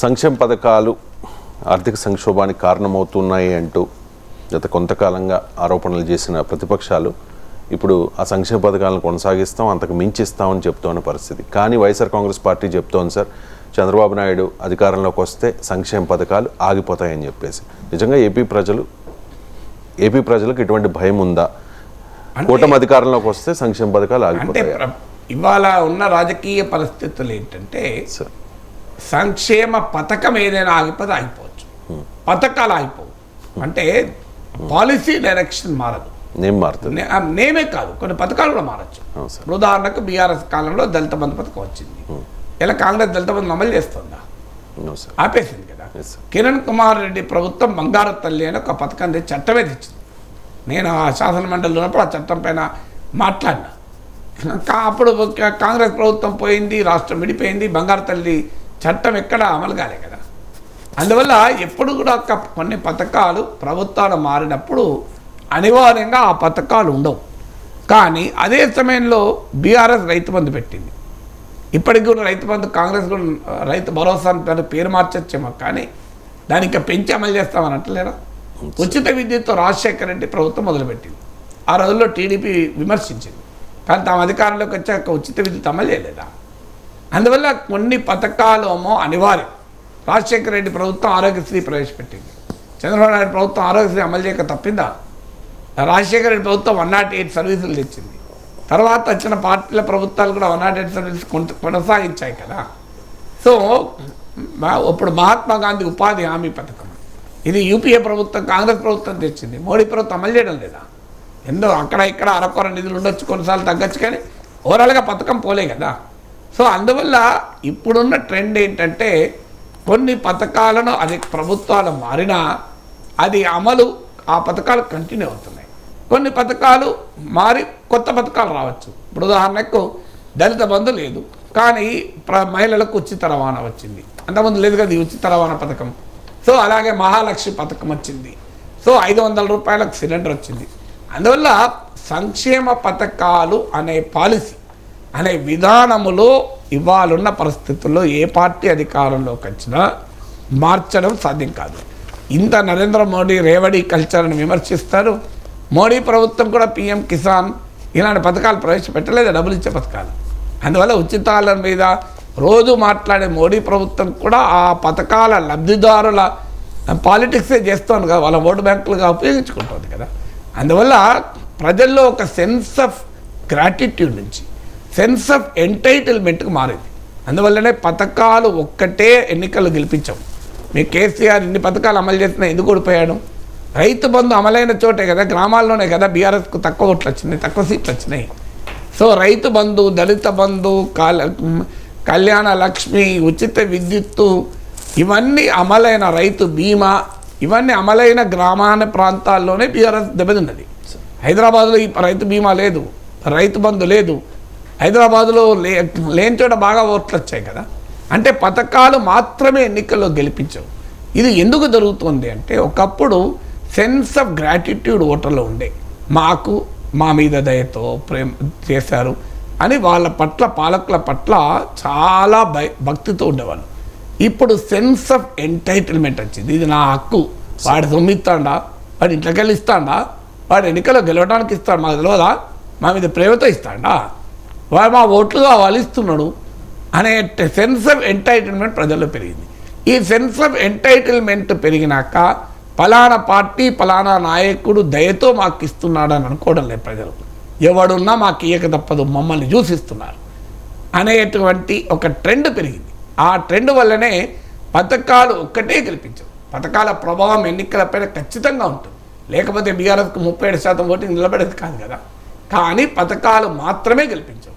సంక్షేమ పథకాలు ఆర్థిక సంక్షోభానికి కారణమవుతున్నాయి అంటూ గత కొంతకాలంగా ఆరోపణలు చేసిన ప్రతిపక్షాలు ఇప్పుడు ఆ సంక్షేమ పథకాలను కొనసాగిస్తాం అంతకు మించిస్తామని చెప్తున్న పరిస్థితి. కానీ వైఎస్ఆర్ కాంగ్రెస్ పార్టీ చెప్తోంది సార్ చంద్రబాబు నాయుడు అధికారంలోకి వస్తే సంక్షేమ పథకాలు ఆగిపోతాయని చెప్పేసి. నిజంగా ఏపీ ప్రజలు ఏపీ ప్రజలకు ఇటువంటి భయం ఉందా? కూటమి అధికారంలోకి వస్తే సంక్షేమ పథకాలు ఆగిపోతాయి? ఇవాళ ఉన్న రాజకీయ పరిస్థితులు ఏంటంటే సార్. సంక్షేమ పథకం ఏదైనా ఆగిపోతే ఆగిపోవచ్చు. పథకాలు ఆగిపోవు. అంటే పాలసీ డైరెక్షన్ మారదు. నేమ్ మారుతుంది? నేమే కాదు. కొన్ని పథకాలు కూడా మారచ్చు. ఉదాహరణకు బీఆర్ఎస్ కాలంలో దళిత బంధు పథకం వచ్చింది. ఇలా కాంగ్రెస్ దళిత బంధు అమలు చేస్తుందా? ఆపేసింది కదా. కిరణ్ కుమార్ రెడ్డి ప్రభుత్వం బంగారు తల్లి అని ఒక పథకం చట్టమే తెచ్చింది. నేను ఆ శాసన మండలిలో ఉన్నప్పుడు ఆ చట్టం పైన మాట్లాడినా. అప్పుడు కాంగ్రెస్ ప్రభుత్వం పోయింది రాష్ట్రం విడిపోయింది బంగారు తల్లి చట్టం ఎక్కడ అమలు కాలే కదా. అందువల్ల ఎప్పుడు కూడా ఒక కొన్ని పథకాలు ప్రభుత్వాలు మారినప్పుడు అనివార్యంగా ఆ పథకాలు ఉండవు. కానీ అదే సమయంలో బీఆర్ఎస్ రైతు బంధు పెట్టింది. ఇప్పటికి కూడా రైతు బంధు కాంగ్రెస్ కూడా రైతు భరోసా అని పేరు మార్చొచ్చేమో కానీ దాన్ని ఇంకా పెంచి అమలు చేస్తామని అంటలేరా? ఉచిత విద్యుత్తో రాజశేఖర రెడ్డి ప్రభుత్వం మొదలుపెట్టింది. ఆ రోజుల్లో టీడీపీ విమర్శించింది. కానీ తాము అధికారంలోకి వచ్చాక ఉచిత విద్యుత్ అమలు చేయలేదా? అందువల్ల కొన్ని పథకాలేమో అనివార్యం. రాజశేఖర రెడ్డి ప్రభుత్వం ఆరోగ్యశ్రీ ప్రవేశపెట్టింది. చంద్రబాబు నాయుడు ప్రభుత్వం ఆరోగ్యశ్రీ అమలు చేయక తప్పిందా? రాజశేఖర రెడ్డి ప్రభుత్వం వన్ నాట్ ఎయిట్ సర్వీసులు తెచ్చింది. తర్వాత వచ్చిన పార్టీల ప్రభుత్వాలు కూడా వన్ నాట్ ఎయిట్ సర్వీస్ కొనసాగించాయి కదా. సో మా- ఇప్పుడు మహాత్మా గాంధీ ఉపాధి హామీ పథకం. ఇది యూపీఏ ప్రభుత్వం కాంగ్రెస్ ప్రభుత్వం తెచ్చింది. మోడీ ప్రభుత్వం అమలు చేయడం లేదా? ఎందో అక్కడ ఇక్కడ అరకొర నిధులు ఉండొచ్చు కొన్నిసార్లు తగ్గచ్చు కానీ ఓవరాల్గా పథకం పోలే కదా. సో అందువల్ల ఇప్పుడున్న ట్రెండ్ ఏంటంటే కొన్ని పథకాలను అది ప్రభుత్వాలు మారినా అది అమలు ఆ పథకాలు కంటిన్యూ అవుతున్నాయి. కొన్ని పథకాలు మారి కొత్త పథకాలు రావచ్చు. ఇప్పుడు ఉదాహరణకు దళిత బంధు లేదు. కానీ ప్ర- మహిళలకు ఉచిత రవాణా వచ్చింది. అంతకుముందు లేదు కదా ఉచిత రవాణా పథకం. సో అలాగే మహాలక్ష్మి పథకం వచ్చింది. సో ఐదు వందల రూపాయలకు సిలిండర్ వచ్చింది. అందువల్ల సంక్షేమ పథకాలు అనే పాలసీ అనే విధానములో ఇవాళున్న పరిస్థితుల్లో ఏ పార్టీ అధికారంలోకి వచ్చినా మార్చడం సాధ్యం కాదు. ఇంత నరేంద్ర మోడీ రేవడి కల్చర్ని విమర్శిస్తారు. మోడీ ప్రభుత్వం కూడా పిఎం కిసాన్ ఇలాంటి పథకాలు ప్రవేశపెట్టలేదు డబ్బులు ఇచ్చే పథకాలు. అందువల్ల ఉచితాల మీద రోజు మాట్లాడే మోడీ ప్రభుత్వం కూడా ఆ పథకాల లబ్ధిదారుల పాలిటిక్సే చేస్తోంది కదా వాళ్ళ ఓటు బ్యాంకులుగా ఉపయోగించుకుంటుంది కదా. అందువల్ల ప్రజల్లో ఒక సెన్స్ ఆఫ్ గ్రాటిట్యూడ్ నుంచి సెన్స్ ఆఫ్ ఎంటైటిల్మెంట్కి మారింది. అందువల్లనే పథకాలు ఒక్కటే ఎన్నికలు గెలిపించాం మీ కేసీఆర్ ఇన్ని పథకాలు అమలు చేసినా ఎందుకు ఓడిపోయాడు? రైతు బంధు అమలైన చోటే కదా గ్రామాల్లోనే కదా బీఆర్ఎస్కు తక్కువ ఓట్లు వచ్చినాయి తక్కువ సీట్లు వచ్చినాయి. సో రైతు బంధు దళిత బంధు కాల కళ్యాణ లక్ష్మి ఉచిత విద్యుత్తు ఇవన్నీ అమలైన రైతు బీమా ఇవన్నీ అమలైన గ్రామాన ప్రాంతాల్లోనే బీఆర్ఎస్ దెబ్బతిన్నది. హైదరాబాద్లో ఈ రైతు బీమా లేదు రైతు బంధు లేదు హైదరాబాద్లో లే లేని చోట బాగా ఓట్లు వచ్చాయి కదా. అంటే పథకాలు మాత్రమే ఎన్నికల్లో గెలిపించవు. ఇది ఎందుకు జరుగుతుంది అంటే ఒకప్పుడు సెన్స్ ఆఫ్ గ్రాటిట్యూడ్ ఓటర్లో ఉండే. మాకు మా మీద దయతో ప్రేమ చేశారు అని వాళ్ళ పట్ల పాలకుల పట్ల చాలా భయ భక్తితో ఉండేవాళ్ళు. ఇప్పుడు సెన్స్ ఆఫ్ ఎంటైటిల్మెంట్ వచ్చింది. ఇది నా హక్కు. వాడు సొమ్మిస్తాడా? వాడు ఇంట్లోకి వెళ్ళి ఇస్తాడా? వాడు ఎన్నికల్లో గెలవడానికి ఇస్తాడు? మాకు తెలియదా మా మీద ప్రేమతో ఇస్తాడా? వాడు మా ఓట్లు కావాలి ఇస్తున్నాడు అనే సెన్స్ ఆఫ్ ఎంటైటిల్మెంట్ ప్రజల్లో పెరిగింది. ఈ సెన్స్ ఆఫ్ ఎంటైటిల్మెంట్ పెరిగినాక ఫలానా పార్టీ ఫలానా నాయకుడు దయతో మాకు ఇస్తున్నాడని అనుకోవడం లేదు ప్రజలు. ఎవడున్నా మాకు ఇయ్యక తప్పదు మమ్మల్ని చూసిస్తున్నారు అనేటువంటి ఒక ట్రెండ్ పెరిగింది. ఆ ట్రెండ్ వల్లనే పథకాలు ఒక్కటే గెలిపించవు పథకాల ప్రభావం ఎన్నికలపైన ఖచ్చితంగా ఉంటుంది. లేకపోతే బీఆర్ఎస్కు ముప్పై ఏడు శాతం ఓటింగ్ నిలబడేది కాదు కదా. కానీ పథకాలు మాత్రమే గెలిపించవు